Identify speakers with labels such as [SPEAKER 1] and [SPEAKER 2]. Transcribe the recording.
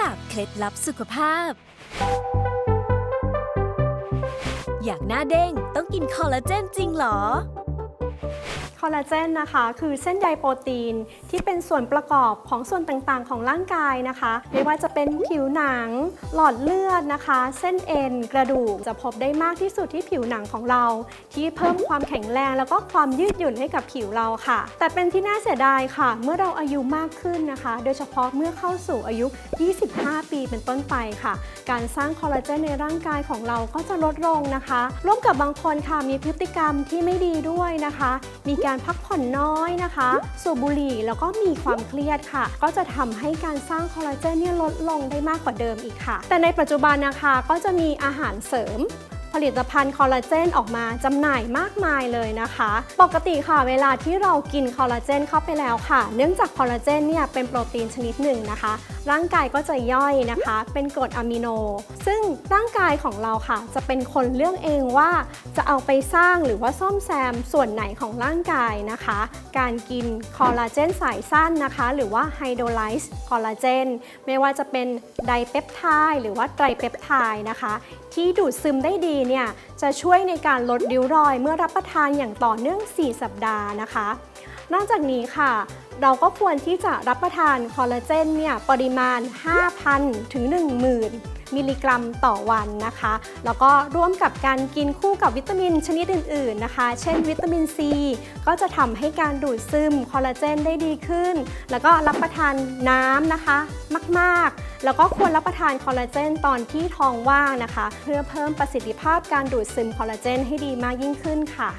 [SPEAKER 1] ลับเคล็ดลับสุขภาพ อยากหน้าเด้งต้องกินคอลลาเจนจริงหรอ
[SPEAKER 2] คอลลาเจนนะคะ คือเส้นใยโปรตีนที่เป็นส่วนประกอบของส่วนต่างๆ ของร่างกายนะคะ ไม่ว่าจะเป็นผิวหนัง หลอดเลือดนะคะ เส้นเอ็น กระดูกจะพบได้มากที่สุดที่ผิวหนังของเรา ที่เพิ่มความแข็งแรงแล้วก็ความยืดหยุ่นให้กับผิวเราค่ะ แต่เป็นที่น่าเสียดายค่ะ เมื่อเราอายุมากขึ้นนะคะ โดยเฉพาะเมื่อเข้าสู่อายุ 25 ปีเป็นต้นไปค่ะ การสร้างคอลลาเจนในร่างกายของเราก็จะลดลงนะคะ ร่วมกับบางคนค่ะมีพฤติกรรมที่ไม่ดีด้วยนะคะ มีการพักผ่อนน้อยนะคะ สูบบุหรี่แล้วก็มีความเครียดค่ะ ก็จะทำให้การสร้างคอลลาเจนเนี่ยลดลงได้มากกว่าเดิมอีกค่ะ แต่ในปัจจุบันนะคะก็จะมีอาหารเสริม ลิตภัณฑ์คอลลาเจนออกมาจำหน่ายมากมายเลยนะคะ ปกติค่ะเวลาที่เรากินคอลลาเจนเข้าไปแล้วค่ะ เนื่องจากคอลลาเจนเนี่ยเป็นโปรตีนชนิดหนึ่งนะคะ ร่างกายก็จะย่อยนะคะ เป็นกรดอะมิโน ซึ่งร่างกายของเราค่ะ จะเป็นคนเลือกเองว่าจะเอาไปสร้างหรือว่าซ่อมแซมส่วนไหนของร่างกายนะคะ การกินคอลลาเจนสายสั้นนะคะ หรือว่าไฮโดรไลซ์คอลลาเจนไม่ว่าจะเป็นไดเปปไทด์หรือว่าไตรเปปไทด์นะคะ ที่ดูดซึมได้ดีเนี่ยจะช่วยในการลดริ้วรอยเมื่อรับประทานอย่างต่อเนื่อง 4 สัปดาห์นะคะ นอกจากนี้ค่ะ เราก็ควรที่จะรับประทานคอลลาเจนเนี่ยปริมาณ 5,000 ถึง 10,000 มิลลิกรัมต่อวันนะคะ แล้วก็ร่วมกับการกินคู่กับวิตามินชนิดอื่น ๆนะคะ เช่นวิตามินซีก็จะทำให้การดูดซึมคอลลาเจนได้ดีขึ้น แล้วก็รับประทานน้ำนะคะ มาก ๆ แล้วก็ควรรับประทานคอลลาเจนตอนที่ท้องว่างนะคะ เพื่อเพิ่มประสิทธิภาพการดูดซึมคอลลาเจนให้ดีมากยิ่งขึ้นค่ะ